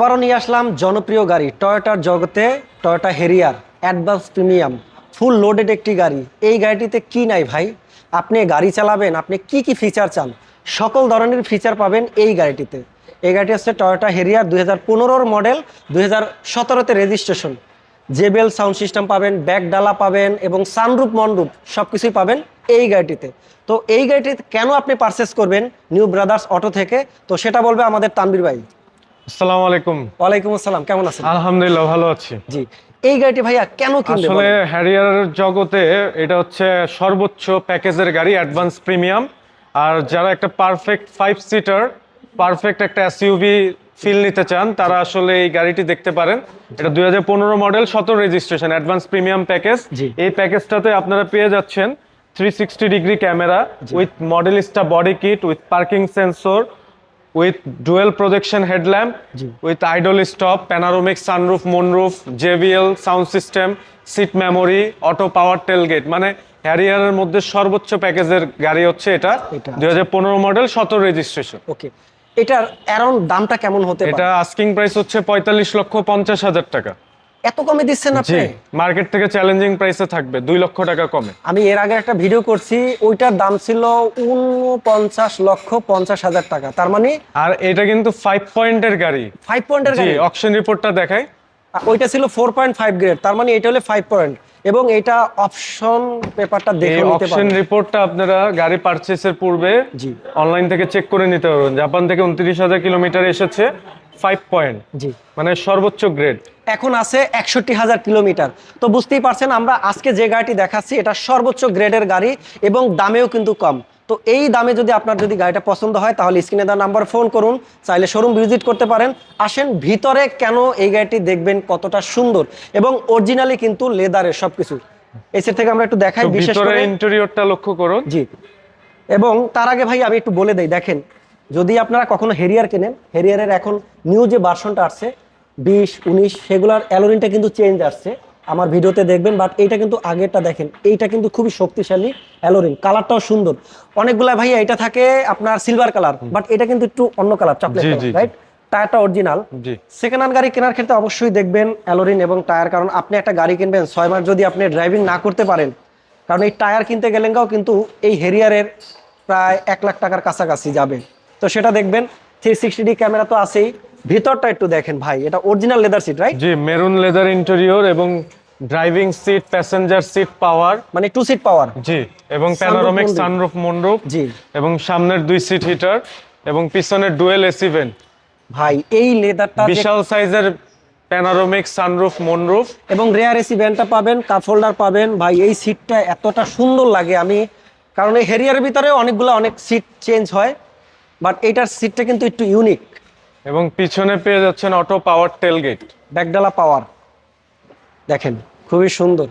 আবারও নিয়ে আসলাম জনপ্রিয় গাড়ি টয়োটার জগতে Toyota Harrier advance premium full loaded একটি গাড়ি। এই গাড়িটিতে কি নাই ভাই? আপনি গাড়ি চালাবেন, আপনি কি কি ফিচার চান? সকল ধরনের ফিচার পাবেন এই গাড়িটিতে। এই গাড়িটি হচ্ছে টয়োটা হেরিয়ার দুই হাজার মডেল দুই হাজার রেজিস্ট্রেশন জেবেল সাউন্ড সিস্টেম পাবেন ব্যাক ডালা পাবেন এবং সানরূপ মনরূপ সব কিছুই পাবেন এই গাড়িটিতে। তো এই গাড়িটিতে কেন আপনি পারচেস করবেন? নিউ ব্রাদার্স অটো থেকে। তো সেটা বলবে আমাদের তানবির ভাই। আসসালামু আলাইকুম। ওয়ালাইকুম আসসালাম কেমন আছেন? আলহামদুলিল্লাহ ভালো আছি। জি এই গাড়িটি ভাইয়া কেন কিনবে আসলে বলেন? হ্যারিয়ার জগতে এটা হচ্ছে সর্বোচ্চ প্যাকেজের গাড়ি অ্যাডভান্স প্রিমিয়াম আর যারা একটা পারফেক্ট ফাইভ সিটার পারফেক্ট একটা এসইউভি ফিল নিতে চান তারা আসলে এই গাড়িটি দেখতে পারেন। এটা দুই হাজার পনেরো মডেল সতেরো রেজিস্ট্রেশন অ্যাডভান্স প্রিমিয়াম প্যাকেজ। এই প্যাকেজটাতে আপনারা পেয়ে যাচ্ছেন three sixty degree camera with Modellista body kit with parking sensor with dual projection headlamp with idle stop panoramic sunroof moonroof JBL sound system seat memory auto power tailgate. মানে হ্যারিয়ারের মধ্যে সর্বোচ্চ প্যাকেজের গাড়ি হচ্ছে এটা। দুই হাজার পনেরো মডেল সতেরো রেজিস্ট্রেশন। ওকে। এটার অ্যারাউন্ড দামটা কেমন হতে এটা আস্কিং প্রাইস হচ্ছে পঁয়তাল্লিশ লক্ষ পঞ্চাশ হাজার টাকা। এত কমে দিচ্ছেন আপনি? মার্কেট থেকে চ্যালেঞ্জিং প্রাইসে থাকবে দুই লক্ষ টাকা কমে। আমি এর আগে একটা ভিডিও করছি ওইটার দাম ছিল উনপঞ্চাশ লক্ষ পঞ্চাশ হাজার টাকা। তার মানে আর এটা কিন্তু ফাইভ পয়েন্টের গাড়ি। ফাইভ পয়েন্টের গাড়ি। অকশন রিপোর্টটা দেখাই। ওইটা ছিল ফোর পয়েন্ট ফাইভ গ্রেড তার মানে এটা হলো ফাইভ পয়েন্ট এবং এটা অপশন পেপারটা দেখে নিতে অকশন পারেন রিপোর্টটা আপনারা গাড়ি পারচেসের পূর্বে জি। অনলাইন থেকে চেক করে নিতে পারবেন। জাপান থেকে উনত্রিশ হাজার কিলোমিটার এসেছে। ফাইভ পয়েন্ট জি। মানে সর্বোচ্চ গ্রেড এখন আছে একষট্টি হাজার কিলোমিটার। তো বুঝতেই পারছেন আমরা আজকে যে গাড়িটি দেখাচ্ছি এটা সর্বোচ্চ গ্রেডের গাড়ি এবং দামেও কিন্তু কম। তো এই দামে যদি আপনার যদি গাড়িটা পছন্দ হয় তাহলে স্ক্রিনে দেওয়া নাম্বার ফোন করুন চাইলে শোরুম ভিজিট করতে পারেন। আসেন ভিতরে কেন এই গাড়িটি দেখবেন কতটা সুন্দর এবং অরিজিনালি কিন্তু লেদারের সবকিছু। এসের থেকে আমরা একটু দেখাই বিশেষ করে। ইন্টেরিয়রটা লক্ষ্য করুন। জি। এবং তার আগে ভাই আমি একটু বলে দেই দেখেন যদি আপনারা কখনো হেরিয়ার কেনেন হেরিয়ারের এখন নিউ যে ভার্সনটা আসছে বিশ উনিশ সেগুলোর অ্যালোরিনটা কিন্তু চেঞ্জ আসছে। আমার ভিডিওতে দেখবেন বাট এইটা কিন্তু আগেরটা দেখেন। এইটা কিন্তু খুবই শক্তিশালী অ্যালোরিন কালারটাও সুন্দর। অনেকগুলা ভাইয়া এটা থাকে আপনার সিলভার কালার বাট এটা কিন্তু একটু অন্য কালার চকলেট। রাইট টায়ারটা অরিজিনাল সেকেন্ড হ্যান্ড গাড়ি কেনার ক্ষেত্রে অবশ্যই দেখবেন অ্যালোরিন এবং টায়ার কারণ আপনি একটা গাড়ি কিনবেন ছয় মাস যদি আপনি ড্রাইভিং না করতে পারেন কারণ এই টায়ার কিনতে গেলেনগাও কিন্তু এই হেরিয়ারের প্রায় এক লাখ টাকার কাছাকাছি যাবে। তো সেটা দেখবেন থ্রি সিক্সটি ডি ক্যামেরা তো আছেই। ভিতরটা একটু দেখেন ভাই এটা অরিজিনাল লেদার সিট রাইট জি মেরুন লেদার ইন্টেরিয়র এবং driving seat passenger seat power মানে টু সিট পাওয়ার জি এবং প্যানোরামিক। সানরুফ মুনরুফ জি। এবং সামনের দুই সিট হিটার এবং পিছনের ডুয়েল এসি ভেন্ট ভাই এই লেদারটা বিশাল সাইজের প্যানোরামিক সানরুফ মুনরুফ এবং রেয়ার এসি ব্যান্ডটা পাবেন কাপ হোল্ডার পাবেন। ভাই এই সিটটা এতটা সুন্দর লাগে আমি কারণ এই হেরিয়ারের ভিতরে অনেকগুলো অনেক সিট চেঞ্জ হয়। বাট এইটার সিটটা কিন্তু একটু ইউনিক এবং পিছনে পেয়ে যাচ্ছেন অটো পাওয়ার টেলগেট ব্যাকডালা পাওয়ার। দেখেন খুবই সুন্দর।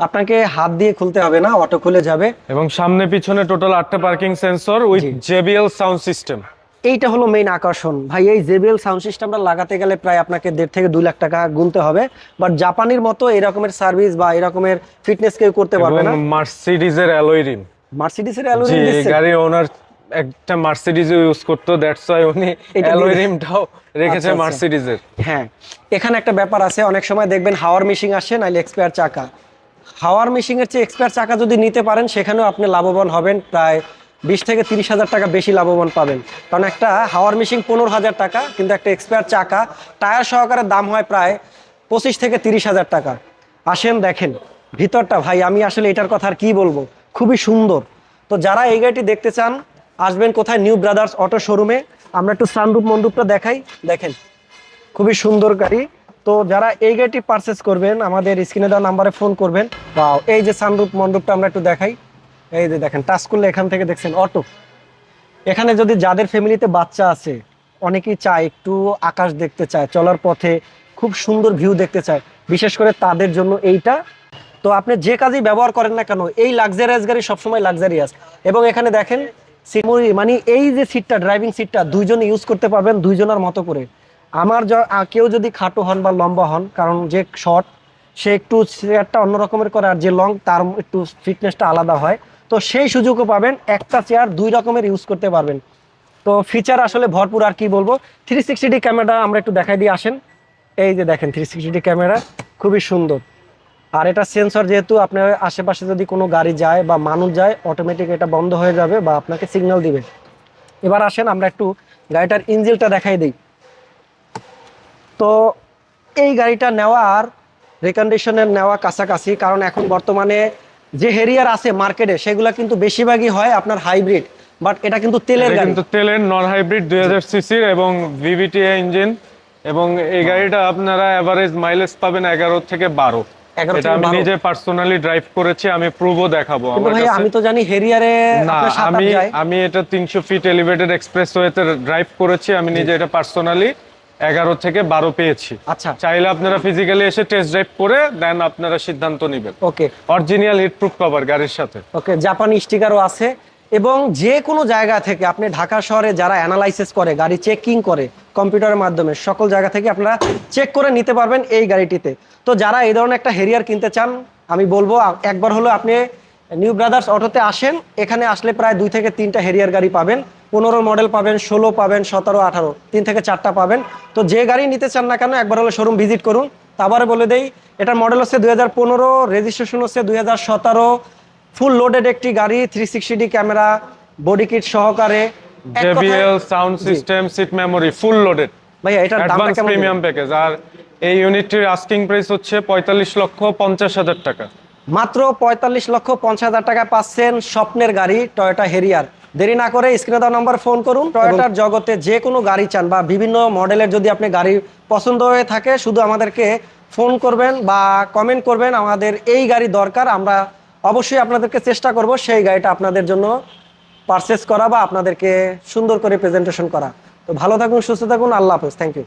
আপনাকে হাত দিয়ে খুলতে হবে না অটো খুলে যাবে। এবং সামনে পিছনে টোটাল আটটা parking sensor with JBL sound system এইটা হলো মেইন আকর্ষণ। ভাই এই জেবিএল সাউন্ড সিস্টেমটা লাগাতে গেলে প্রায় আপনাকে দেড় থেকে দুই লাখ টাকা গুনতে হবে। বাট জাপানির মতো এরকমের সার্ভিস বা এরকমের ফিটনেস কেউ করতে পারবে না। মার্সিডিজের অ্যালয় রিম অ্যালুমিনিয়াম এই দিচ্ছে গাড়ির ওনার একটা মার্সিডিজ ইউজ করতো দ্যাটস ওয়াই উনি অ্যালয় রিমটাও রেখেছে আচ্ছা, আচ্ছা। মার্সিডিজের হ্যাঁ এখানে একটা ব্যাপার আছে অনেক সময় দেখবেন হাওয়ার মেশিন আসে নাইলে এক্সপায়ার চাকা। হাওয়ার মেশিনের চেয়ে এক্সপায়ার চাকা যদি নিতে পারেন সেখানেও আপনি লাভবান হবেন প্রায় বিশ থেকে তিরিশ হাজার টাকা বেশি লাভবান পাবেন। কারণ একটা হাওয়ার মেশিন পনেরো হাজার টাকা কিন্তু একটা এক্সপায়ার চাকা টায়ার সহকারে দাম হয় প্রায় পঁচিশ থেকে তিরিশ হাজার টাকা। আসেন দেখেন ভিতরটা ভাই আমি আসলে এটার কথা আর কি বলব? খুবই সুন্দর। তো যারা এই গাড়িটি দেখতে চান আসবেন কোথায়? নিউ ব্রাদার্স অটো শোরুমে আমরা একটু সানরূপ মন্ডুপটা দেখাই। দেখেন, খুবই সুন্দর গাড়ি। তো যারা এই গাড়িটি পারচেস করবেন, আমাদের স্ক্রিনে দেওয়া নাম্বারে ফোন করবেন। বা এই যে সানরূপ মণ্ডপটা আমরা একটু দেখাই। এই যে দেখেন টাচ করলে এখান থেকে দেখছেন অটো এখানে যদি যাদের ফ্যামিলিতে বাচ্চা আছে, অনেকেই চায় একটু আকাশ দেখতে চায়, চলার পথে খুব সুন্দর ভিউ দেখতে চায়। বিশেষ করে তাদের জন্য এইটা। তো আপনি যে কাজই ব্যবহার করেন না কেন, এই লাক্সারিয়াস গাড়ি সবসময় লাক্সারিয়াস এবং এখানে দেখেন মানে এই যে সিটটা ড্রাইভিং সিটটা দুইজন ইউজ করতে পারবেন দুইজনের মতো করে। আমার কেউ যদি খাটো হন বা লম্বা হন, কারণ যে শর্ট সে একটু চেয়ারটা অন্য রকমের করে, আর যে লং তার একটু ফিটনেসটা আলাদা হয়। তো সেই সুযোগও পাবেন, একটা চেয়ার দুই রকমের ইউজ করতে পারবেন। তো ফিচার আসলে ভরপুর, আর কি বলব? থ্রি সিক্সটি ক্যামেরা আমরা একটু দেখাই দিয়ে আসেন। এই যে দেখেন থ্রি সিক্সটি ক্যামেরা খুবই সুন্দর। আর এটা সেন্সর যেহেতু আপনার আশেপাশে যদি কোনো গাড়ি যায় বা মানুষ যায় অটোমেটিক এটা বন্ধ হয়ে যাবে বা আপনাকে সিগন্যাল দিবে। এবার আসেন আমরা একটু গাড়িটার ইঞ্জিলটা দেখাই দিই। তো এই গাড়িটা নেওয়ার রিকন্ডিশনের নেওয়া কাছাকাছি কারণ এখন বর্তমানে যে হেরিয়ার আছে মার্কেটে সেগুলো কিন্তু বেশিরভাগই হয় আপনার হাইব্রিড বাট এটা কিন্তু তেলের গাড়ি। কিন্তু তেলের নন হাইব্রিড দুই হাজার সিসির এবং ভিভিটিআই ইঞ্জিন এবং এই গাড়িটা আপনারা অ্যাভারেজ মাইলেজ পাবেন এগারো থেকে বারো। 11 এটা আমি নিজে পার্সোনালি ড্রাইভ করেছি আমি প্রুভও দেখাবো কিন্তু ভাই আমি তো জানি হেরিয়ারে আপনার সাত আমি আমি এটা তিনশো ফিট এলিভেটেড ড্রাইভ করেছি আমি নিজে এটা পার্সোনালি এগারো থেকে বারো পেয়েছি। আচ্ছা। চাইলে আপনারা ফিজিক্যালি এসে টেস্ট ড্রাইভ করে দেন আপনারা সিদ্ধান্ত নেবেন। Okay original heat proof cover গাড়ির সাথে। ওকে জাপানি স্টিকারও আছে। এবং যে কোনো জায়গা থেকে আপনি ঢাকা শহরে যারা অ্যানালাইসিস করে, গাড়ি চেকিং করে কম্পিউটারের মাধ্যমে, সকল জায়গা থেকে আপনারা চেক করে নিতে পারবেন এই গাড়িটিতে। তো যারা এই ধরনের একটা হেরিয়ার কিনতে চান, আমি বলব, একবার হলো আপনি নিউ ব্রাদার্স অটোতে আসেন, এখানে আসলে প্রায় দুই থেকে তিনটা হেরিয়ার গাড়ি পাবেন। পনেরো মডেল পাবেন, ষোলো পাবেন, সতেরো, আঠারো, তিন থেকে চারটা পাবেন। তো যে গাড়ি নিতে চান না কেন, একবার হলো শোরুম ভিজিট করুন। তারপরে বলে দেই এটার মডেল হচ্ছে দুই হাজার পনেরো রেজিস্ট্রেশন হচ্ছে দুই হাজার সতেরো ফুল লোডেড একটি গাড়ি three sixty camera body kit সহকারে। JBL sound system seat memory full loaded ভাইয়া এটার অ্যাডভান্স কেমন প্রিমিয়াম প্যাকেজ আর এই ইউনিটটির আস্কিং প্রাইস হচ্ছে পঁয়তাল্লিশ লক্ষ পঞ্চাশ হাজার টাকা। মাত্র পঁয়তাল্লিশ লক্ষ পঞ্চাশ হাজার টাকা পাচ্ছেন স্বপ্নের গাড়ি টয়োটা হেরিয়ার দেরি না করে স্ক্রিনে দেওয়া নাম্বার ফোন করুন। টয়োটার জগতে যে কোনো গাড়ি চান বা বিভিন্ন মডেলের যদি আপনি গাড়ি পছন্দ হয়ে থাকে শুধু আমাদেরকে ফোন করবেন বা কমেন্ট করবেন। আমাদের এই গাড়ি দরকার আমরা অবশ্যই আপনাদেরকে চেষ্টা করব সেই গাড়িটা আপনাদের জন্য পারচেস করা বা আপনাদেরকে সুন্দর করে প্রেজেন্টেশন করা। তো ভালো থাকুন, সুস্থ থাকুন, আল্লাহ হাফেজ। Thank you